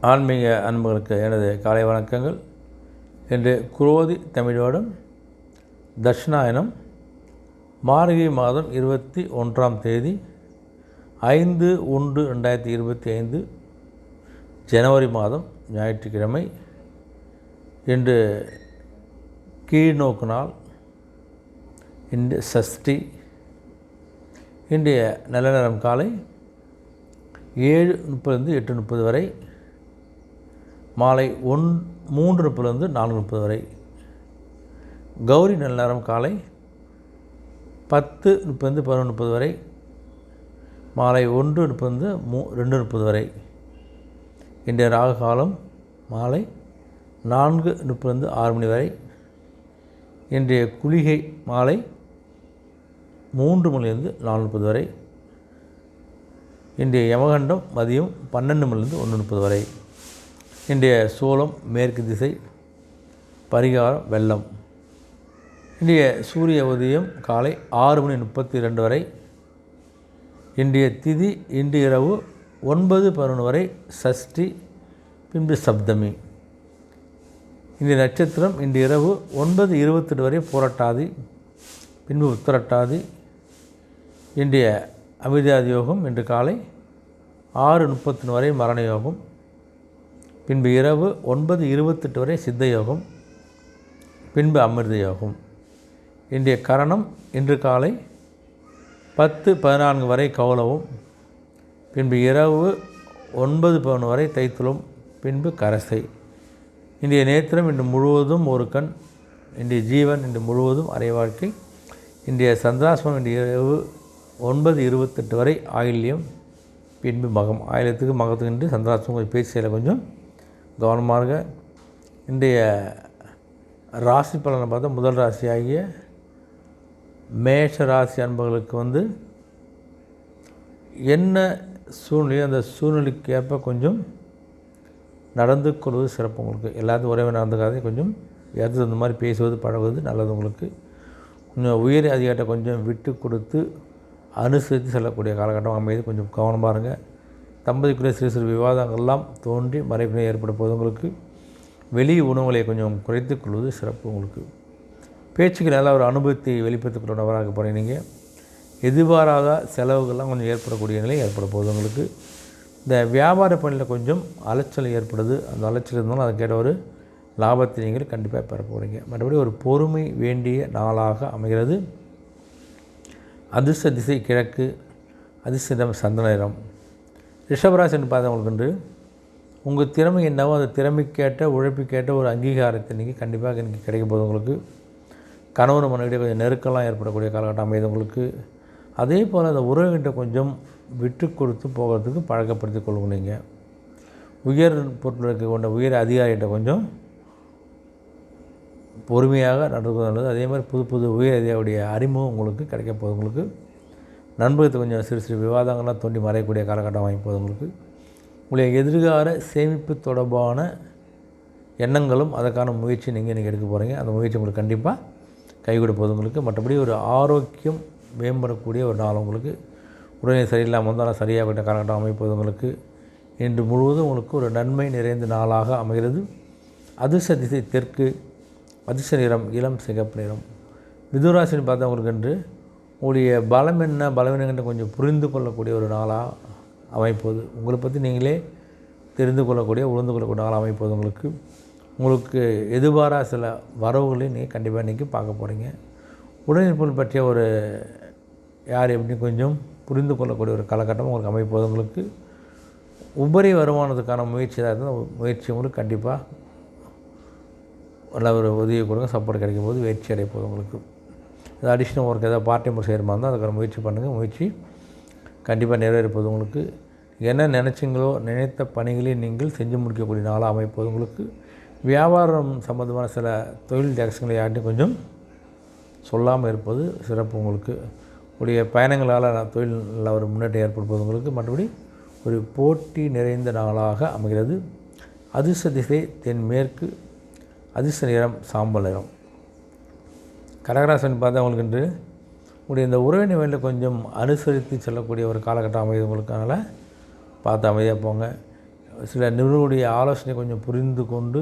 ஆன்மீக அன்புகளுக்கு எனது காலை வணக்கங்கள். இன்று குரோதி தமிழோடும் தட்சிணாயனம் மார்கழி மாதம் இருபத்தி ஒன்றாம் தேதி ஐந்து ஒன்று ரெண்டாயிரத்தி இருபத்தி ஐந்து ஜனவரி மாதம் ஞாயிற்றுக்கிழமை. இன்று கீழ்நோக்கு நாள். இன்று சஷ்டி. இன்றைய நல்ல நேரம் காலை ஏழு முப்பதுலேருந்து எட்டு முப்பது வரை. மாலை ஒன் மூன்று முப்பதுலேருந்து நான்கு முப்பது வரை. கௌரி நல்ல நேரம் காலை பத்து முப்பது பதினொன்று முப்பது வரை. மாலை ஒன்று முப்பது மூ ரெண்டு முப்பது வரை. இன்றைய ராகு காலம் மாலை நான்கு முப்பது ஆறு மணி வரை. இன்றைய குளிகை மாலை மூன்று மணிலிருந்து நாலு முப்பது வரை. இன்றைய யமகண்டம் மதியம் பன்னெண்டு மணிலிருந்து ஒன்று முப்பது வரை. இன்றைய சோளம் மேற்கு திசை பரிகாரம் வெள்ளம். இன்றைய சூரிய உதயம் காலை ஆறு மணி முப்பத்தி ரெண்டு வரை. இன்றைய திதி இன்று இரவு ஒன்பது பதினொன்று வரை சஷ்டி பின்பு சப்தமி. இன்றைய நட்சத்திரம் இன்று இரவு ஒன்பது இருபத்தெட்டு வரை புரட்டாதி பின்பு உத்தரட்டாதி. இன்றைய அமிர்தாதி யோகம் இன்று காலை ஆறு முப்பத்தொன்று வரை மரண யோகம். பின்பு இரவு ஒன்பது இருபத்தெட்டு வரை சித்த யோகம் பின்பு அமிர்த யோகம் இன்றைய கரணம் இன்று காலை பத்து பதினான்கு வரை கௌலவும் பின்பு இரவு ஒன்பது பதினொன்று வரை தைத்துளம் பின்பு கரசை. இன்றைய நேத்திரம் இன்று முழுவதும் ஒரு கண் இன்றைய ஜீவன் இன்று முழுவதும் அரை வாழ்க்கை. இன்றைய சந்திராசிரமம் இன்றைய இரவு ஒன்பது இருபத்தெட்டு வரை ஆயில்யம் பின்பு மகம். ஆயிலத்துக்கு மகத்துக்கு சந்திராசிரமம் கொஞ்சம் பேச்சு கொஞ்சம். கவனமாக இருங்க இன்றைய ராசி பலனை பார்த்தா முதல் ராசி ஆகிய மேஷ ராசி அன்பர்களுக்கு வந்து என்ன சூழ்நிலை அந்த சூழ்நிலைக்கு ஏற்ப கொஞ்சம் நடந்து கொள்வது சிறப்பு உங்களுக்கு. எல்லாத்தையும் ஒரே நடந்துக்காதே கொஞ்சம் எது அந்த மாதிரி பேசுவது பழகுவது நல்லது உங்களுக்கு. கொஞ்சம் உயர் அதிகாரிட்ட கொஞ்சம் விட்டு கொடுத்து அனுசரித்து செல்லக்கூடிய காலகட்டம் அமைதி கொஞ்சம் கவனமாக இருங்க. தம்பதிக்குள்ளே சிறு சிறு விவாதங்கள்லாம் தோன்றி மறைப்பினை ஏற்பட போது உங்களுக்கு வெளி உணவுகளை கொஞ்சம் குறைத்து கொள்வது சிறப்பு உங்களுக்கு. பேச்சுக்கு நல்ல ஒரு அனுபவத்தை வெளிப்படுத்திக் நபராக போகிறீங்க நீங்கள் எதிர்பாராத செலவுகள்லாம் கொஞ்சம் ஏற்படக்கூடிய நிலை ஏற்பட போகுது உங்களுக்கு. இந்த வியாபார பணியில் கொஞ்சம் அலைச்சல் ஏற்படுது. அந்த அலைச்சல் இருந்தாலும் அதுக்கேட்ட ஒரு லாபத்தை நீங்கள் கண்டிப்பாக பெற போகிறீங்க மற்றபடி ஒரு பொறுமை வேண்டிய நாளாக அமைகிறது. அதிர்ஷ்ட திசை கிழக்கு அதிர்ஷ்டம் சந்தன நிறம். ரிஷபராசின்னு பார்த்தவங்களுக்கு உங்கள் திறமை என்னவோ அந்த திறமைக்கேற்ற உழைப்புக்கேற்ற ஒரு அங்கீகாரத்தை நீங்கள் கண்டிப்பாக இன்றைக்கி கிடைக்க போகுது உங்களுக்கு. கணவன் மனைவிடைய கொஞ்சம் நெருக்கெல்லாம் ஏற்படக்கூடிய காலகட்டம் அமைது உங்களுக்கு. அதே போல் அந்த உறவுகிட்ட கொஞ்சம் விட்டு கொடுத்து போகிறதுக்கு பழக்கப்படுத்தி கொள்ளுங்க நீங்கள் உயர் பொருட்களுக்கு கொண்ட உயர் அதிகாரிகிட்ட கொஞ்சம் பொறுமையாக நடந்து நல்லது அதே மாதிரி புது புது உயர் அதிகாரியுடைய அறிமுகம் உங்களுக்கு கிடைக்க போகுது உங்களுக்கு. நண்பகத்தை கொஞ்சம் சிறு சிறு விவாதங்கள்லாம் தோண்டி மறையக்கூடிய காலகட்டம் வாங்கி போகுது உங்களுக்கு. உங்களுடைய எதிர்கால சேமிப்பு தொடர்பான எண்ணங்களும் அதற்கான முயற்சி நீங்கள் இன்றைக்கி எடுக்க போகிறீங்க அந்த முயற்சி உங்களுக்கு கண்டிப்பாக கை கொடுப்பது உங்களுக்கு. மற்றபடி ஒரு ஆரோக்கியம் மேம்படக்கூடிய ஒரு நாள் உங்களுக்கு. உடனே சரியில்லாமல் வந்தாலும் சரியாகப்பட்ட காலகட்டம் அமைப்பது உங்களுக்கு. இன்று முழுவதும் உங்களுக்கு ஒரு நன்மை நிறைந்த நாளாக அமைகிறது. அதிர்ஷ்ட திசை தெற்கு அதிர்ஷ்ட நிறம் இளம் சிகப்பு நிறம். மிதுராசின்னு பார்த்தா உங்களுக்கு என்று உங்களுடைய பலம் என்ன? பலவீனங்கிட்ட கொஞ்சம் புரிந்து கொள்ளக்கூடிய ஒரு நாளாக அமைப்போது. உங்களை பற்றி நீங்களே தெரிந்து கொள்ளக்கூடிய உணர்ந்து கொள்ளக்கூடிய நாளாக அமைப்போது உங்களுக்கு. உங்களுக்கு எதிர்பாரா சில வரவுகளையும் நீங்கள் கண்டிப்பாக இன்றைக்கி பார்க்க போகிறீங்க உடனிருப்பல் பற்றிய ஒரு யார் எப்படி கொஞ்சம் புரிந்து கொள்ளக்கூடிய ஒரு காலகட்டம் உங்களுக்கு அமைப்போது உங்களுக்கு. உபரி வருமானத்துக்கான முயற்சி தான் இருந்தால் முயற்சி உங்களுக்கு கண்டிப்பாக நல்ல ஒரு உதவி கொடுங்க. சப்போர்ட் கிடைக்கும் போது வெற்றி அடைப்போது உங்களுக்கு. ஏதாவது அடிஷ்னல் ஒர்க் ஏதாவது பார்ட் டைம் செய்கிற மாதிரி இருந்தால் அதுக்கான முயற்சி பண்ணுங்கள் முயற்சி கண்டிப்பாக நிறைவேறப்போது உங்களுக்கு. என்ன நினச்சிங்களோ நினைத்த பணிகளை நீங்கள் செஞ்சு முடிக்கக்கூடிய நாளாக அமைப்போது உங்களுக்கு. வியாபாரம் சம்மந்தமான சில தொழில் டேக்ஸுங்களை யார்ட்டும் கொஞ்சம் சொல்லாமல் இருப்பது சிறப்பு உங்களுக்கு. உடைய பயணங்களால் தொழிலில் ஒரு முன்னேற்றம் ஏற்படுவது உங்களுக்கு. மற்றபடி ஒரு போட்டி நிறைந்த நாளாக அமைகிறது. அதிர்ஷ்ட திசை தென்மேற்கு அதிர்ஷ்ட நிறம் சாம்பல் நிறம். கடகராசன் பார்த்தா உங்களுக்கு இன்று உங்களுடைய இந்த உறவினை வேண்டிய கொஞ்சம் அனுசரித்து செல்லக்கூடிய ஒரு காலகட்டம் அமைதி உங்களுக்கு அதனால் பார்த்து அமைதியாக போங்க. சில நிபுணருடைய ஆலோசனை கொஞ்சம் புரிந்து கொண்டு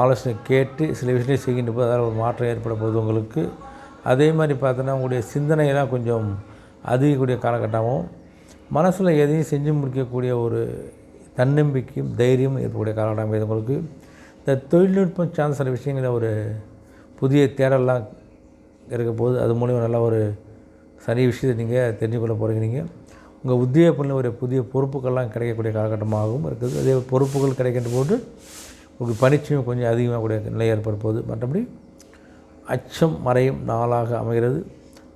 ஆலோசனை கேட்டு சில விஷயத்தை செய்கின்ற போது அதால் ஒரு மாற்றம் ஏற்பட போகுது உங்களுக்கு. அதே மாதிரி பார்த்தோன்னா உங்களுடைய சிந்தனையெல்லாம் கொஞ்சம் அதிகக்கூடிய காலகட்டமாகவும் மனசில் எதையும் செஞ்சு முடிக்கக்கூடிய ஒரு தன்னம்பிக்கையும் தைரியமும் ஏற்படக்கூடிய காலகட்டம் இது உங்களுக்கு. இந்த தொழில்நுட்பம் சார்ந்த சில விஷயங்களில் ஒரு புதிய தேடலாம் இருக்க போது அது மூலிமா நல்ல ஒரு சரி விஷயத்தை நீங்கள் தெரிஞ்சுக்கொள்ள போகிறீங்க நீங்கள் உங்கள் உத்தியோக பணியில் ஒரு புதிய பொறுப்புகள்லாம் கிடைக்கக்கூடிய காலகட்டமாகவும் இருக்குது. அதே பொறுப்புகள் கிடைக்கின்ற போது உங்களுக்கு பணிச்சுமை கொஞ்சம் அதிகமாகக்கூடிய நிலை ஏற்பட போகுது மற்றபடி அச்சம் மறையும் நாளாக அமைகிறது.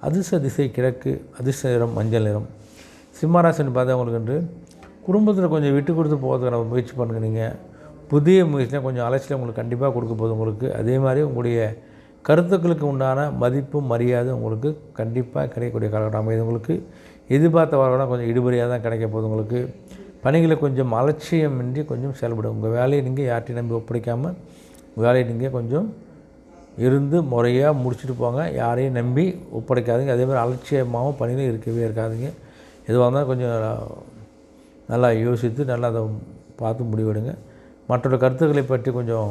அதிர்ஷ்ட திசை கிழக்கு அதிர்ஷ்ட நிறம் மஞ்சள் நிறம். சிம்மராசின்னு பார்த்தா உங்களுக்கு என்று குடும்பத்தில் கொஞ்சம் விட்டு கொடுத்து போகிறதுக்கான முயற்சி பண்ணுங்க நீங்கள் புதிய முயற்சினா கொஞ்சம் அலைச்சல் உங்களுக்கு கண்டிப்பாக கொடுக்க போகுது உங்களுக்கு. அதே மாதிரி உங்களுடைய கருத்துக்களுக்கு உண்டான மதிப்பும் மரியாதை உங்களுக்கு கண்டிப்பாக கிடைக்கக்கூடிய காலகட்டம் அமைது உங்களுக்கு எதிர்பார்த்த வரவுனா கொஞ்சம் இடுபறியாக தான் கிடைக்க போகுது உங்களுக்கு. பணிகளை கொஞ்சம் அலட்சியமின்றி கொஞ்சம் செயல்படும் உங்கள் வேலையை நீங்கள் யார்ட்டையும் நம்பி ஒப்படைக்காமல் உங்கள் வேலையை நீங்கள் கொஞ்சம் இருந்து முறையாக முடிச்சுட்டு போங்க. யாரையும் நம்பி ஒப்படைக்காதீங்க. அதே மாதிரி அலட்சியமாகவும் பணியில் இருக்கவே இருக்காதீங்க. எதுவாக இருந்தாலும் கொஞ்சம் நல்லா யோசித்து நல்லா அதை பார்த்து முடிவெடுங்க. மற்றொரு கருத்துக்களை பற்றி கொஞ்சம்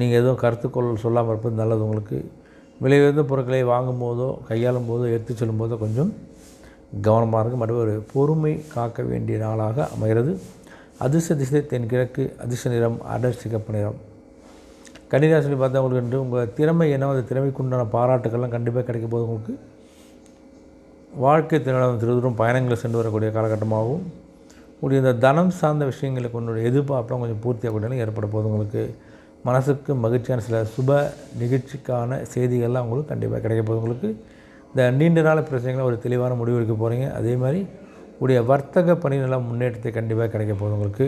நீங்கள் எதுவும் கருத்துக்கொள் சொல்லாமல் இருப்பது நல்லது. உங்களுக்கு விலை உயர்ந்த பொருட்களை வாங்கும் போதோ கையாளும் போதோ எடுத்து செல்லும் போதோ கொஞ்சம் கவனமாக இருக்கும் மறுபடியும் ஒரு பொறுமை காக்க வேண்டிய நாளாக அமைகிறது. அதிர்ஷ்ட திசை தென்கிழக்கு அதிர்ஷ்ட நிறம் அடர் சிகப்பு நிறம். கன்னிராசி பார்த்தா உங்களுக்கு என்று உங்கள் திறமை என்ன? அந்த திறமைக்குண்டான பாராட்டுக்கள்லாம் கண்டிப்பாக கிடைக்கும் போது உங்களுக்கு. வாழ்க்கை திறனம் திருதூரம் பயணங்களை சென்று வரக்கூடிய காலகட்டமாகவும் உங்களுடைய இந்த தனம் சார்ந்த விஷயங்களுக்கு உன்னுடைய எதிர்பார்ப்பெலாம் கொஞ்சம் பூர்த்தியாகக்கூடிய ஏற்பட போது உங்களுக்கு. மனசுக்கு மகிழ்ச்சியான சில சுப நிகழ்ச்சிக்கான செய்திகள்லாம் உங்களுக்கு கண்டிப்பாக கிடைக்க போகுது. உங்களுக்கு இந்த நீண்ட நாள் பிரச்சனைகளை ஒரு தெளிவான முடிவு எடுக்க போகிறீங்க அதே மாதிரி உடைய வர்த்தக பணிகளெல்லாம் முன்னேற்றத்தை கண்டிப்பாக கிடைக்க போகுது உங்களுக்கு.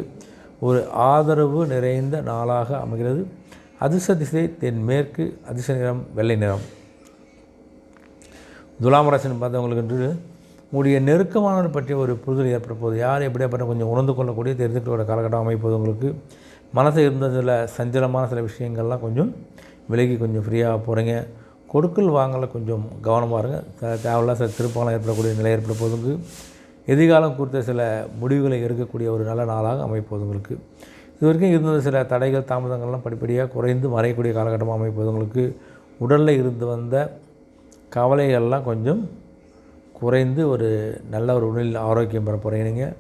ஒரு ஆதரவு நிறைந்த நாளாக அமைகிறது. அதிர்ஷ்ட திசை தென்மேற்கு அதிர்ஷ்ட நிறம் வெள்ளை நிறம். துலாம் ராசின்னு பார்த்தவங்களுக்கு என்று உங்களுடைய நெருக்கமானவர் பற்றிய ஒரு புரிதல் ஏற்பட போகுது. யார் எப்படியாப்பட்ட கொஞ்சம் உணர்ந்து கொள்ளக்கூடிய தெரிந்துக்கொள்ள காலகட்டம் அமைப்பது உங்களுக்கு. மனசு இருந்த சில சஞ்சலமான சில விஷயங்கள்லாம் கொஞ்சம் விலகி கொஞ்சம் ஃப்ரீயாக போகிறீங்க கொடுக்கல் வாங்கல கொஞ்சம் கவனமாக இருங்க. த- தேவையில்லாத சில திருப்பங்களாக ஏற்படக்கூடிய நிலை ஏற்பட போதுங்க. எதிர்காலம் குறித்த சில முடிவுகளை எடுக்கக்கூடிய ஒரு நல்ல நாளாக அமைப்போது உங்களுக்கு இது வரைக்கும் இருந்த சில தடைகள் தாமதங்கள்லாம் படிப்படியாக குறைந்து மறையக்கூடிய காலகட்டமாக அமைப்போது உங்களுக்கு உடலில் இருந்து வந்த கவலைகள்லாம் கொஞ்சம் குறைந்து ஒரு நல்ல ஒரு உடலில் ஆரோக்கியம் பெற போகிறீங்க நீங்கள்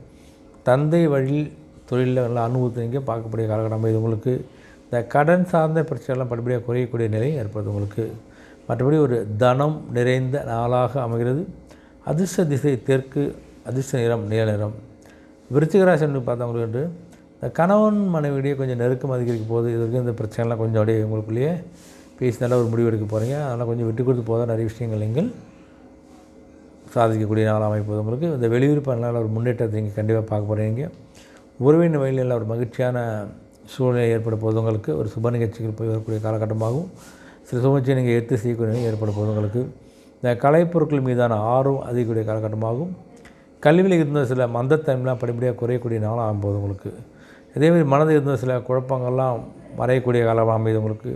தந்தை வழியில் தொழிலில் நல்லா அனுபவத்தை பார்க்கக்கூடிய காலகட்டம் இது உங்களுக்கு. இந்த கடன் சார்ந்த பிரச்சனைலாம் படிப்படியாக குறையக்கூடிய நிலை ஏற்படுது உங்களுக்கு. மற்றபடி ஒரு தனம் நிறைந்த நாளாக அமைகிறது. அதிர்ஷ்ட திசை தெற்கு அதிர்ஷ்ட நிறம் நீல நிறம். விருச்சிகராசன் பார்த்தவங்களுக்கு வந்து இந்த கணவன் மனைவியிடையே கொஞ்சம் நெருக்கம் அதிகரிக்க போகுது. இது வரைக்கும் இந்த பிரச்சனைலாம் கொஞ்சம் அப்படியே உங்களுக்குள்ளேயே பேசி நல்ல ஒரு முடிவு எடுக்க போகிறீங்க அதனால் கொஞ்சம் விட்டு கொடுத்து போதான் நிறைய விஷயங்கள் நீங்கள் சாதிக்கக்கூடிய நாள் அமைப்பது உங்களுக்கு. இந்த வெளியூர் பண்ணால் ஒரு முன்னேற்றத்தை நீங்கள் கண்டிப்பாக பார்க்க போகிறீங்க உறவின் வயலில் ஒரு மகிழ்ச்சியான சூழ்நிலை ஏற்பட போதவங்களுக்கு ஒரு சுப நிகழ்ச்சிகள் போய் வரக்கூடிய காலகட்டமாகவும் சில சுமச்சியை நீங்கள் எடுத்து செய்யக்கூடிய ஏற்பட போதவங்களுக்கு இந்த கலைப்பொருட்கள் மீதான ஆர்வம் அதிகக்கூடிய காலகட்டமாகும் கல்வியில் இருந்த சில மந்தத்தன்மைலாம் படிப்படியாக குறையக்கூடிய நாளாக ஆகும்போது உங்களுக்கு இதேமாதிரி மனதில் இருந்த சில குழப்பங்கள்லாம் மறையக்கூடிய காலமாக அமைது உங்களுக்கு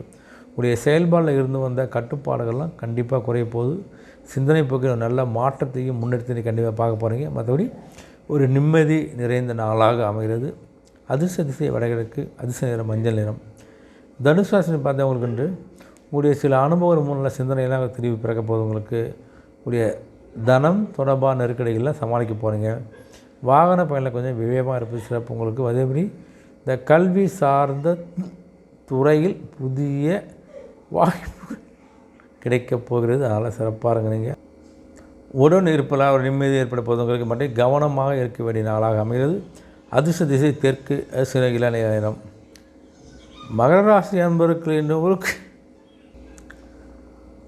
உடைய செயல்பாடில் இருந்து வந்த கட்டுப்பாடுகள்லாம் கண்டிப்பாக குறைய போகுது. சிந்தனை போக்கில் நல்ல மாற்றத்தையும் முன்னெடுத்து கண்டிப்பாக பார்க்க போகிறீங்க மற்றபடி ஒரு நிம்மதி நிறைந்த நாளாக அமைகிறது. அதிர்ஷ்ட திசை வடகிழக்கு அதிர்ஷ்ட நிறம் மஞ்சள் நிறம். தனுசாசனை பார்த்தவங்களுக்கு என்று உங்களுடைய சில அனுபவங்கள் மூலம் சிந்தனையெல்லாம் திரும்பி பிறக்க போகுது உங்களுக்கு. உடைய தனம் தொடர்பான நெருக்கடிகள்லாம் சமாளிக்க போகிறீங்க வாகன பயணில் கொஞ்சம் விவேகமாக இருப்பது சிறப்பு உங்களுக்கு. அதேமாதிரி இந்த கல்வி சார்ந்த துறையில் புதிய வாய்ப்பு கிடைக்கப் போகிறது. அதனால் சிறப்பாக இருங்க நீங்கள் உடன் இருப்பில் ஒரு நிம்மதி ஏற்பட போதுங்களுக்கு மட்டும் கவனமாக இருக்க வேண்டிய நாளாக அமைகிறது. அதிர்ஷ்ட திசை தெற்கு சில இளநிலை நேரம் மகர ராசி அன்பர்கள் என்பவர்களுக்கு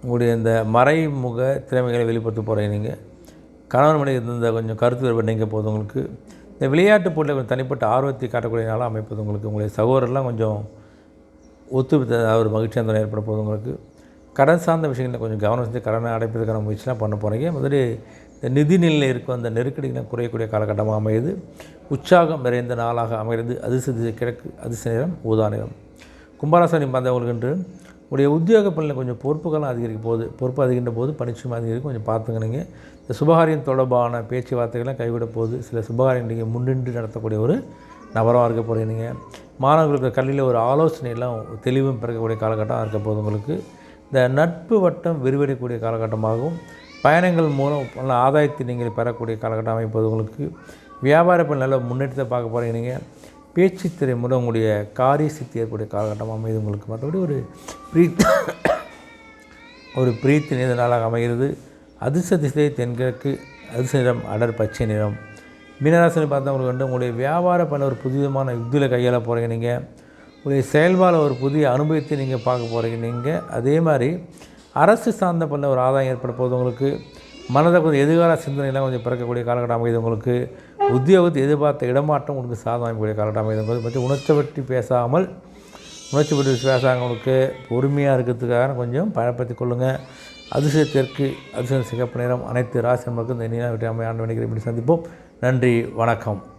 உங்களுடைய இந்த மறைமுக திறமைகளை வெளிப்படுத்த போகிறீங்க நீங்கள் கணவன் மனைவி இருந்த கொஞ்சம் கருத்து வேறுபாடு நீங்கள் போது உங்களுக்கு. இந்த விளையாட்டு போட்டியில் கொஞ்சம் தனிப்பட்ட ஆர்வத்தை காட்டக்கூடிய நாளாக அமைப்பது உங்களுக்கு. உங்களுடைய சகோதரர்லாம் கொஞ்சம் ஒத்து ஒரு மகிழ்ச்சியாக ஏற்பட போது உங்களுக்கு. கடன் சார்ந்த விஷயங்களில் கொஞ்சம் கவனம் செஞ்சு கடனை அடைப்பதற்கான முயற்சிலாம் பண்ண போகிறீங்க முதல்ல இந்த நிதி நிலையில் இருக்கும் அந்த நெருக்கடிகளை குறையக்கூடிய காலகட்டமாக அமையுது. உற்சாகம் நிறைந்த நாளாக அமைகிறது. அதிர்ஷ்ட திசை கிழக்கு அதிர்ஷ்ட நிறம் ஊதா நிறம். கும்பராசனி பார்த்தவங்களுக்கு என்று உடைய உத்தியோக பணியில் கொஞ்சம் பொறுப்புகளும் அதிகரிக்க போகுது. பொறுப்பு அதிகின்ற போது பணிச்சுமை அதிகரிக்கும். கொஞ்சம் பார்த்துக்கணுங்க இந்த சுபகாரியம் தொடர்பான பேச்சுவார்த்தைகள்லாம் கைவிட போகுது. சில சுபகாரியம் நீங்கள் முன்னின்று நடத்தக்கூடிய ஒரு நபராக இருக்க போகிறீங்க மாணவர்களுக்கு கல்வியில் ஒரு ஆலோசனை எல்லாம் தெளிவும் பிறக்கக்கூடிய காலகட்டம் இருக்க போகுது உங்களுக்கு. இந்த நட்பு வட்டம் விரிவடையக்கூடிய காலகட்டமாகவும் பயணங்கள் மூலம் நல்ல ஆதாயத்தை நீங்கள் பெறக்கூடிய காலகட்டம் அமைப்பது உங்களுக்கு வியாபார நல்ல முன்னேற்றத்தை பார்க்க போகிறீங்க நீங்கள் பேச்சுத்திரை மூலம் உங்களுடைய காரிய சித்தி ஏற்படைய காலகட்டம் அமைது உங்களுக்கு. மற்றபடி ஒரு பிரீத் ஒரு பிரீத்தி நீண்ட நாளாக அமைகிறது. அதிர்ஷ்ட திசை தென்கிழக்கு அதிர்ஷ்ட நிறம் அடர் பச்சை நிறம். மீனராசினி பார்த்தவங்களுக்கு வந்து உங்களுடைய வியாபார பண்ண ஒரு புதிதமான யுத்தியில் கையாள போகிறீங்க நீங்கள் உடைய செயல்பாடு ஒரு புதிய அனுபவத்தை நீங்கள் பார்க்க போகிறீங்க நீங்கள் அதே மாதிரி அரசு சார்ந்த பண்ண ஒரு ஆதாயம் ஏற்பட போகுது உங்களுக்கு. மனதை கொஞ்சம் எதிர்கால சிந்தனைலாம் கொஞ்சம் பிறக்கக்கூடிய காலகட்டம் அமைது உங்களுக்கு. உத்தியோகத்தை எதிர்பார்த்த இடமாற்றம் உங்களுக்கு சாதம் அமைக்கக்கூடிய காலகட்டம் அமைது உங்களுக்கு பற்றி உணர்ச்சி பற்றி பேசாமல் உணர்ச்சி பற்றி பேசாதவங்களுக்கு பொறுமையாக இருக்கிறதுக்காக கொஞ்சம் பயன்படுத்தி கொள்ளுங்கள் அதிசய தெற்கு அதிசய சிகப்பு நேரம் அனைத்து ராசி மக்களுக்கும் இந்த இனிய வெற்றி அமையான நினைக்கிறேன் இப்படி சந்திப்போம். நன்றி வணக்கம்.